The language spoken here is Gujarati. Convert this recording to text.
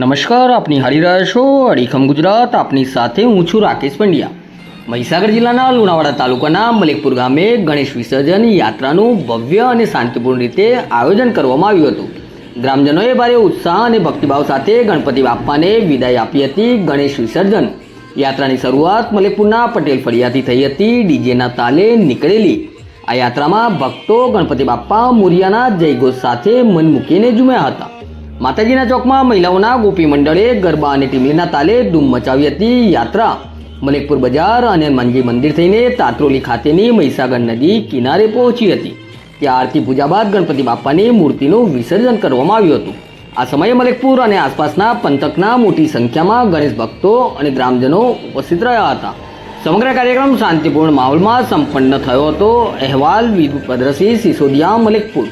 નમસ્કાર, આપની હારી રહ્યા છો અડીખમ ગુજરાત. આપની સાથે હું છું રાકેશ પંડ્યા. મહીસાગર જિલ્લાના લુણાવાડા તાલુકાના મલેકપુર ગામે ગણેશ વિસર્જન યાત્રાનું ભવ્ય અને શાંતિપૂર્ણ રીતે આયોજન કરવામાં આવ્યું હતું. ગ્રામજનોએ ભારે ઉત્સાહ અને ભક્તિભાવ સાથે ગણપતિ બાપ્પાને વિદાય આપી હતી ગણેશ વિસર્જન. યાત્રાની શરૂઆત મલેકપુરના પટેલ ફળિયાથી થઈ હતી, ડીજેના તાલે નીકળેલી. આ યાત્રામાં ભક્તો ગણપતિ બાપ્પા, મોરિયાના જયઘોષ સાથે મન મૂકીને ઝૂમ્યા હતા. માતાજીના ચોકમાં મહિલાઓના ગોપી મંડળે ગરબા અને ટીમલીના તાલે ધૂમ મચાવી હતી યાત્રા. મલેકપુર બજાર અને હનુમાનજી મંદિર થઈને તાત્રોલી ખાતેની મહીસાગર નદી કિનારે પહોંચી હતી. ત્યાં આરતી પૂજા બાદ ગણપતિ બાપ્પાની મૂર્તિનું વિસર્જન કરવામાં આવ્યું હતું. આ સમયે મલેકપુર અને આસપાસના પંથકના મોટી સંખ્યામાં ગણેશ ભક્તો અને ગ્રામજનો ઉપસ્થિત રહ્યા હતા. સમગ્ર કાર્યક્રમ શાંતિપૂર્ણ માહોલમાં સંપન્ન થયો હતો. અહેવાલ વિદુ પદ્રસિંહ સિસોદિયા મલેકપુર.